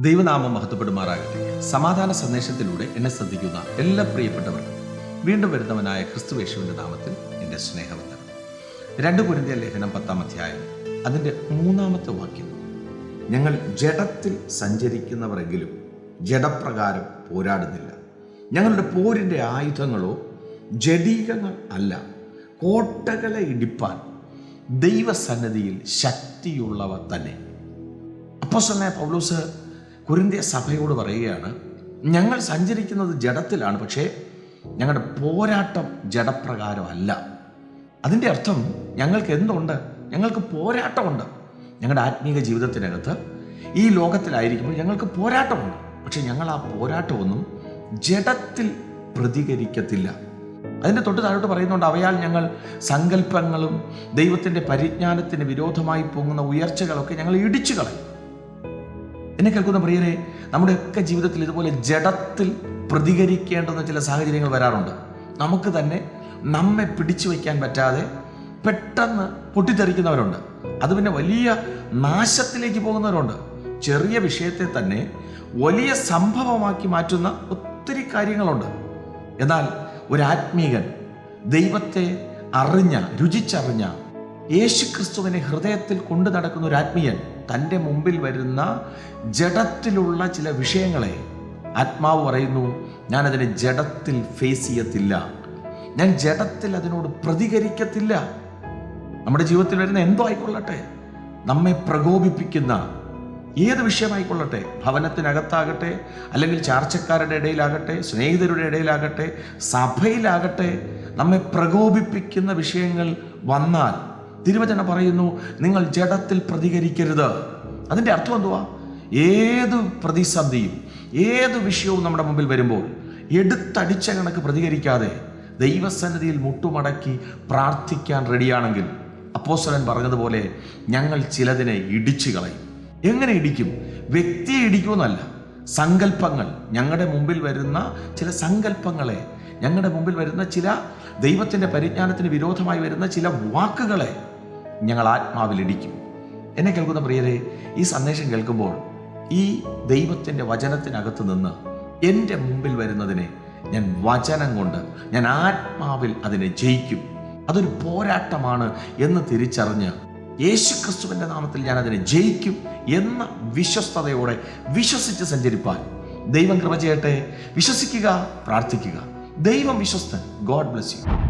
ദൈവനാമം മഹത്വപ്പെടുമാറാകട്ടെ. സമാധാന സന്ദേശത്തിലൂടെ എന്നെ ശ്രദ്ധിക്കുന്ന എല്ലാ പ്രിയപ്പെട്ടവർക്കും വീണ്ടും വരുന്നവനായ ക്രിസ്തുവേശുവിന്റെ നാമത്തിൽ എന്റെ സ്നേഹവന്ദനം. രണ്ട് കുരിന്തിയ ലേഖനം പത്താം അധ്യായം അതിന്റെ മൂന്നാമത്തെ വാക്യം. ഞങ്ങൾ ജഡത്തിൽ സഞ്ചരിക്കുന്നവരെങ്കിലും ജഡപ്രകാരം പോരാടുന്നില്ല. ഞങ്ങളുടെ പോരിന്റെ ആയുധങ്ങളോ ജഡീകങ്ങൾ അല്ല. കോട്ടകളെ ഇടിപ്പാൻ ദൈവസന്നദ്ധിയിൽ ശക്തിയുള്ളവ തന്നെ. അപ്പോസ്തലനായ പൗലോസ് കുരിന്തിയ സഭയോട് പറയുകയാണ് ഞങ്ങൾ സഞ്ചരിക്കുന്നത് ജഡത്തിലാണ് പക്ഷേ ഞങ്ങളുടെ പോരാട്ടം ജഡപ്രകാരമല്ല. അതിന്റെ അർത്ഥം ഞങ്ങൾക്ക് എന്തുണ്ട്? ഞങ്ങൾക്ക് പോരാട്ടമുണ്ട്. ഞങ്ങളുടെ ആത്മീക ജീവിതത്തിനകത്ത് ഈ ലോകത്തിലായിരിക്കുമ്പോൾ ഞങ്ങൾക്ക് പോരാട്ടമുണ്ട്. പക്ഷെ ഞങ്ങൾ ആ പോരാട്ടമൊന്നും ജഡത്തിൽ പ്രതികരിക്കത്തില്ല. അതിന്റെ തൊട്ട് താഴോട്ട് പറയുന്നുണ്ട് അവയാൽ ഞങ്ങൾ സങ്കല്പങ്ങളും ദൈവത്തിന്റെ പരിജ്ഞാനത്തിന് വിരോധമായി പൊങ്ങുന്ന ഉയർച്ചകളൊക്കെ ഞങ്ങൾ ഇടിച്ചു കളയും. എന്നെ കേൾക്കുന്ന പ്രിയരെ നമ്മുടെയൊക്കെ ജീവിതത്തിൽ ഇതുപോലെ ജഡത്തിൽ പ്രതികരിക്കേണ്ടുന്ന ചില സാഹചര്യങ്ങൾ വരാറുണ്ട്. നമുക്ക് തന്നെ നമ്മെ പിടിച്ചു വയ്ക്കാൻ പറ്റാതെ പെട്ടെന്ന് പൊട്ടിത്തെറിക്കുന്നവരുണ്ട്. അത് പിന്നെ വലിയ നാശത്തിലേക്ക് പോകുന്നവരുണ്ട്. ചെറിയ വിഷയത്തെ തന്നെ വലിയ സംഭവമാക്കി മാറ്റുന്ന ഒത്തിരി കാര്യങ്ങളുണ്ട്. എന്നാൽ ഒരു ആത്മീകൻ ദൈവത്തെ അറിഞ്ഞ രുചിച്ചറിഞ്ഞ യേശുക്രിസ്തുവിനെ ഹൃദയത്തിൽ കൊണ്ടു നടക്കുന്ന ഒരു ആത്മീയൻ തന്റെ മുമ്പിൽ വരുന്ന ജഡത്തിലുള്ള ചില വിഷയങ്ങളെ ആത്മാവ് പറയുന്നു ഞാനതിനെ ജഡത്തിൽ ഫേസ് ചെയ്യത്തില്ല. ഞാൻ ജഡത്തിൽ അതിനോട് പ്രതികരിക്കത്തില്ല. നമ്മുടെ ജീവിതത്തിൽ വരുന്ന എന്തോ ആയിക്കൊള്ളട്ടെ. നമ്മെ പ്രകോപിപ്പിക്കുന്ന ഏത് വിഷയമായിക്കൊള്ളട്ടെ. ഭവനത്തിനകത്താകട്ടെ അല്ലെങ്കിൽ ചാർച്ചക്കാരുടെ ഇടയിലാകട്ടെ സ്നേഹിതരുടെ ഇടയിലാകട്ടെ സഭയിലാകട്ടെ നമ്മെ പ്രകോപിപ്പിക്കുന്ന വിഷയങ്ങൾ വന്നാൽ തിരുവചനം പറയുന്നു നിങ്ങൾ ജഡത്തിൽ പ്രതികരിക്കരുത്. അതിന്റെ അർത്ഥം എന്തുവാ? ഏത് പ്രതിസന്ധിയും ഏത് വിഷയവും നമ്മുടെ മുമ്പിൽ വരുമ്പോൾ എടുത്തടിച്ച കണക്ക് പ്രതികരിക്കാതെ ദൈവസന്നിധിയിൽ മുട്ടുമടക്കി പ്രാർത്ഥിക്കാൻ റെഡിയാണെങ്കിൽ അപ്പോസ്വലൻ പറഞ്ഞതുപോലെ ഞങ്ങൾ ചിലതിനെ ഇടിച്ചു കളയും. എങ്ങനെ ഇടിക്കും? വ്യക്തിയെ ഇടിക്കുമെന്നല്ല സങ്കല്പങ്ങൾ. ഞങ്ങളുടെ മുമ്പിൽ വരുന്ന ചില സങ്കല്പങ്ങളെ ഞങ്ങളുടെ മുമ്പിൽ വരുന്ന ചില ദൈവത്തിന്റെ പരിജ്ഞാനത്തിന് വിരോധമായി വരുന്ന ചില വാക്കുകളെ ഞങ്ങൾ ആത്മാവിൽ ഇടിക്കും എന്നെ കേൾക്കുന്ന പ്രിയരെ ഈ സന്ദേശം കേൾക്കുമ്പോൾ ഈ ദൈവത്തിന്റെ വചനത്തിനകത്ത് നിന്ന് എന്റെ മുമ്പിൽ വരുന്നതിനെ ഞാൻ വചനം കൊണ്ട് ഞാൻ ആത്മാവിൽ അതിനെ ജയിക്കും. അതൊരു പോരാട്ടമാണ് എന്ന് തിരിച്ചറിഞ്ഞ് യേശുക്രിസ്തുവിന്റെ നാമത്തിൽ ഞാൻ അതിനെ ജയിക്കും എന്ന വിശ്വസ്തയോടെ വിശ്വസിച്ച് സഞ്ചരിപ്പാൻ ദൈവം കൃപ ചെയ്യട്ടെ. വിശ്വസിക്കുക പ്രാർത്ഥിക്കുക. ദൈവം വിശ്വസ്തൻ. God bless you.